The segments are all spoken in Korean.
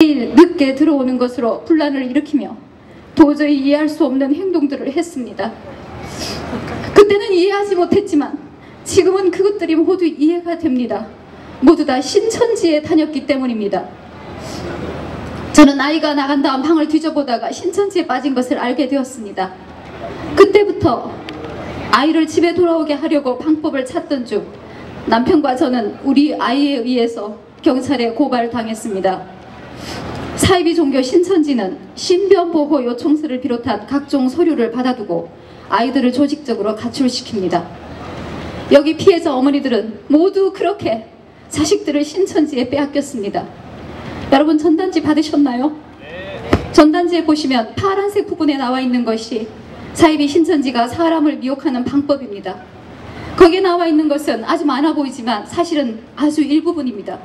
늦게 들어오는 것으로 분란을 일으키며 도저히 이해할 수 없는 행동들을 했습니다. 그때는 이해하지 못했지만 지금은 그것들이 모두 이해가 됩니다. 모두 다 신천지에 다녔기 때문입니다. 저는 아이가 나간 다음 방을 뒤져보다가 신천지에 빠진 것을 알게 되었습니다. 그때부터 아이를 집에 돌아오게 하려고 방법을 찾던 중 남편과 저는 우리 아이에 의해서 경찰에 고발당했습니다. 사이비 종교 신천지는 신변보호 요청서를 비롯한 각종 서류를 받아두고 아이들을 조직적으로 가출시킵니다. 여기 피해자 어머니들은 모두 그렇게 자식들을 신천지에 빼앗겼습니다. 여러분 전단지 받으셨나요? 전단지에 보시면 파란색 부분에 나와 있는 것이 사이비 신천지가 사람을 미혹하는 방법입니다. 거기에 나와 있는 것은 아주 많아 보이지만 사실은 아주 일부분입니다.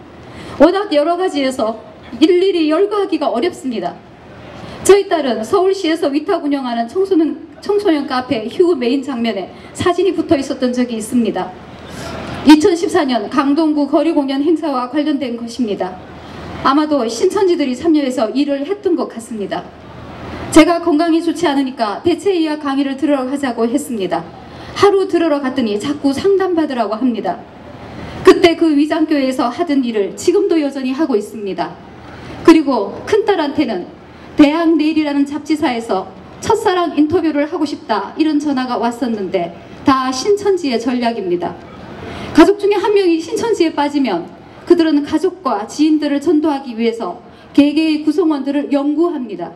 워낙 여러 가지에서 일일이 열거하기가 어렵습니다. 저희 딸은 서울시에서 위탁 운영하는 청소년, 청소년 카페 휴 메인 장면에 사진이 붙어 있었던 적이 있습니다. 2014년 강동구 거리 공연 행사와 관련된 것입니다. 아마도 신천지들이 참여해서 일을 했던 것 같습니다. 제가 건강이 좋지 않으니까 대체의학 강의를 들으러 가자고 했습니다. 하루 들으러 갔더니 자꾸 상담받으라고 합니다. 그때 그 위장교회에서 하던 일을 지금도 여전히 하고 있습니다. 그리고 큰딸한테는 대학 내일이라는 잡지사에서 첫사랑 인터뷰를 하고 싶다 이런 전화가 왔었는데 다 신천지의 전략입니다. 가족 중에 한 명이 신천지에 빠지면 그들은 가족과 지인들을 전도하기 위해서 개개의 구성원들을 연구합니다.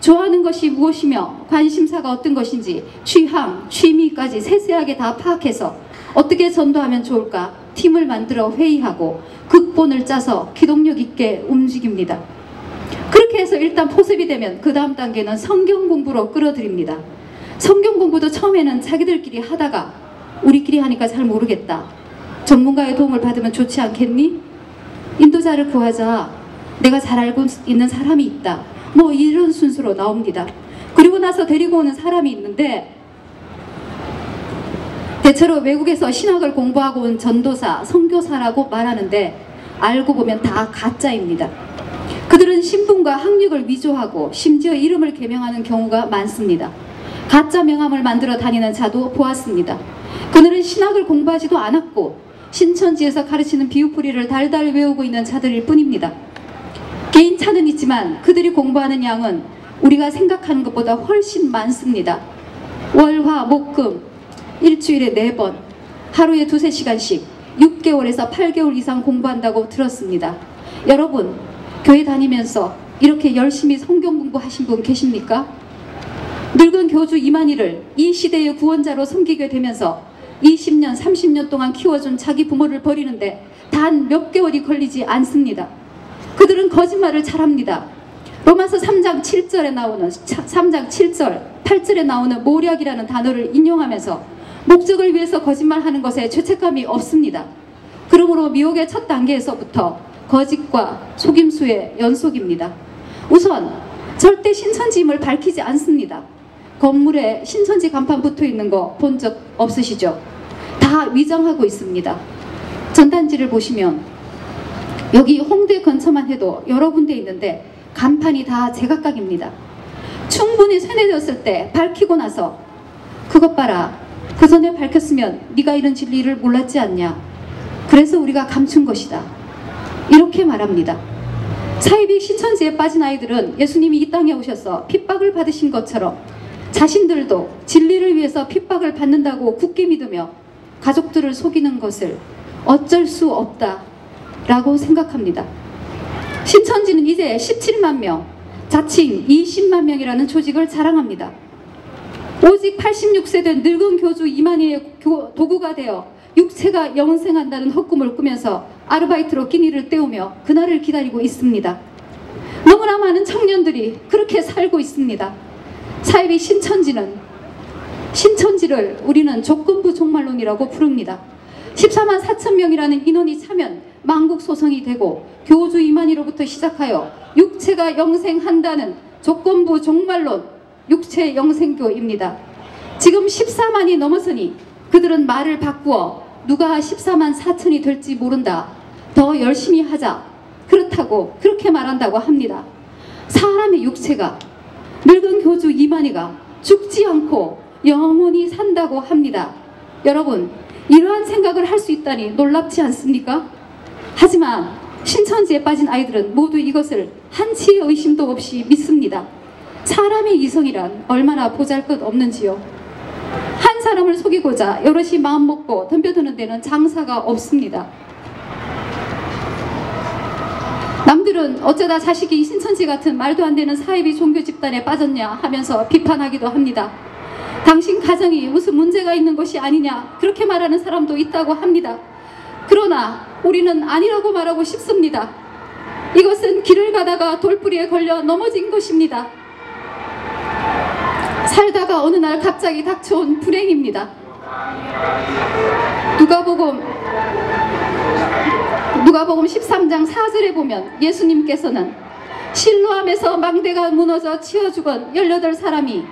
좋아하는 것이 무엇이며 관심사가 어떤 것인지 취향, 취미까지 세세하게 다 파악해서 어떻게 전도하면 좋을까 팀을 만들어 회의하고 극본을 짜서 기동력 있게 움직입니다. 그렇게 해서 일단 포섭이 되면 그 다음 단계는 성경 공부로 끌어들입니다. 성경 공부도 처음에는 자기들끼리 하다가 우리끼리 하니까 잘 모르겠다. 전문가의 도움을 받으면 좋지 않겠니? 인도자를 구하자. 내가 잘 알고 있는 사람이 있다. 뭐 이런 순서로 나옵니다. 그리고 나서 데리고 오는 사람이 있는데 대체로 외국에서 신학을 공부하고 온 전도사, 선교사라고 말하는데 알고 보면 다 가짜입니다. 그들은 신분과 학력을 위조하고 심지어 이름을 개명하는 경우가 많습니다. 가짜 명함을 만들어 다니는 자도 보았습니다. 그들은 신학을 공부하지도 않았고 신천지에서 가르치는 비유풀이를 달달 외우고 있는 자들일 뿐입니다. 개인 차는 있지만 그들이 공부하는 양은 우리가 생각하는 것보다 훨씬 많습니다. 월화 목금 일주일에 네 번 하루에 두세 시간씩 6개월에서 8개월 이상 공부한다고 들었습니다. 여러분 교회 다니면서 이렇게 열심히 성경 공부하신 분 계십니까? 늙은 교주 이만희를 이 시대의 구원자로 섬기게 되면서 20년, 30년 동안 키워준 자기 부모를 버리는데 단 몇 개월이 걸리지 않습니다. 그들은 거짓말을 잘합니다. 로마서 3장 7절에 나오는 3장 7절, 8절에 나오는 모략이라는 단어를 인용하면서 목적을 위해서 거짓말하는 것에 죄책감이 없습니다. 그러므로 미혹의 첫 단계에서부터 거짓과 속임수의 연속입니다. 우선 절대 신천지임을 밝히지 않습니다. 건물에 신천지 간판 붙어 있는 거 본 적 없으시죠? 다 위장하고 있습니다. 전단지를 보시면 여기 홍대 근처만 해도 여러 군데 있는데 간판이 다 제각각입니다. 충분히 세뇌되었을 때 밝히고 나서 그것 봐라. 그 전에 밝혔으면 네가 이런 진리를 몰랐지 않냐. 그래서 우리가 감춘 것이다. 이렇게 말합니다. 사이비 신천지에 빠진 아이들은 예수님이 이 땅에 오셔서 핍박을 받으신 것처럼 자신들도 진리를 위해서 핍박을 받는다고 굳게 믿으며 가족들을 속이는 것을 어쩔 수 없다 라고 생각합니다. 신천지는 이제 17만 명, 자칭 20만 명이라는 조직을 자랑합니다. 오직 86세 된 늙은 교주 이만희의 도구가 되어 육체가 영생한다는 헛꿈을 꾸면서 아르바이트로 끼니를 때우며 그날을 기다리고 있습니다. 너무나 많은 청년들이 그렇게 살고 있습니다. 사이비 신천지는 신천지를 우리는 조건부 종말론이라고 부릅니다. 14만 4천 명이라는 인원이 차면 망국 소송이 되고 교주 이만희로부터 시작하여 육체가 영생한다는 조건부 종말론 육체 영생교입니다. 지금 14만이 넘어서니 그들은 말을 바꾸어 누가 14만 4천이 될지 모른다. 더 열심히 하자. 그렇다고 그렇게 말한다고 합니다. 사람의 육체가 늙은 교주 이만희가 죽지 않고 영원히 산다고 합니다. 여러분, 이러한 생각을 할 수 있다니 놀랍지 않습니까? 하지만 신천지에 빠진 아이들은 모두 이것을 한치의 의심도 없이 믿습니다. 사람의 이성이란 얼마나 보잘것 없는지요. 한 사람을 속이고자 여럿이 마음 먹고 덤벼드는 데는 장사가 없습니다. 남들은 어쩌다 자식이 신천지 같은 말도 안 되는 사이비 종교 집단에 빠졌냐 하면서 비판하기도 합니다. 당신 가정이 무슨 문제가 있는 것이 아니냐 그렇게 말하는 사람도 있다고 합니다. 그러나 우리는 아니라고 말하고 싶습니다. 이것은 길을 가다가 돌뿌리에 걸려 넘어진 것입니다. 살다가 어느 날 갑자기 닥쳐온 불행입니다. 누가복음 누가복음 13장 4절에 보면 예수님께서는 실로암에서 망대가 무너져 치어 죽은 18사람이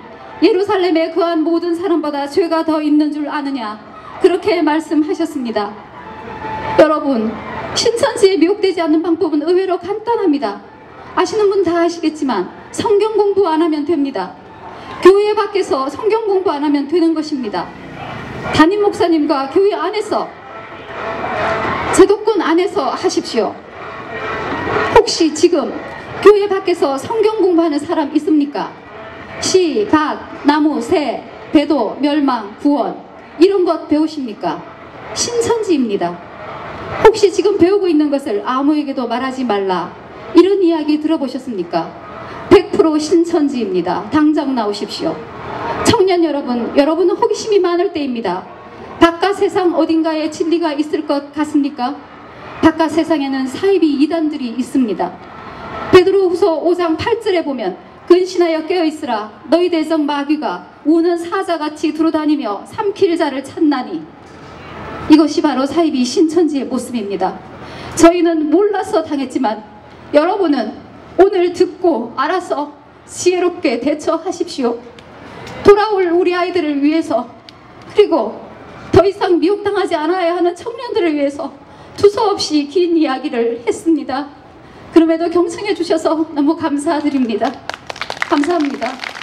예루살렘에 거한 모든 사람보다 죄가 더 있는 줄 아느냐 그렇게 말씀하셨습니다. 여러분 신천지에 미혹되지 않는 방법은 의외로 간단합니다. 아시는 분 다 아시겠지만 성경 공부 안 하면 됩니다. 교회 밖에서 성경 공부 안 하면 되는 것입니다. 담임 목사님과 교회 안에서 제도권 안에서 하십시오. 혹시 지금 교회 밖에서 성경 공부하는 사람 있습니까? 시, 밭, 나무, 새, 배도, 멸망, 구원 이런 것 배우십니까? 신천지입니다. 혹시 지금 배우고 있는 것을 아무에게도 말하지 말라 이런 이야기 들어보셨습니까? 100% 신천지입니다. 당장 나오십시오. 청년 여러분, 여러분은 호기심이 많을 때입니다. 바깥 세상 어딘가에 진리가 있을 것 같습니까? 바깥 세상에는 사이비 이단들이 있습니다. 베드로후서 5장 8절에 보면 근신하여 깨어있으라 너희 대적 마귀가 우는 사자같이 두루다니며 삼킬 자를 찾나니 이것이 바로 사이비 신천지의 모습입니다. 저희는 몰라서 당했지만 여러분은 오늘 듣고 알아서 지혜롭게 대처하십시오. 돌아올 우리 아이들을 위해서 그리고 더 이상 미혹당하지 않아야 하는 청년들을 위해서 두서없이 긴 이야기를 했습니다. 그럼에도 경청해 주셔서 너무 감사드립니다. 감사합니다.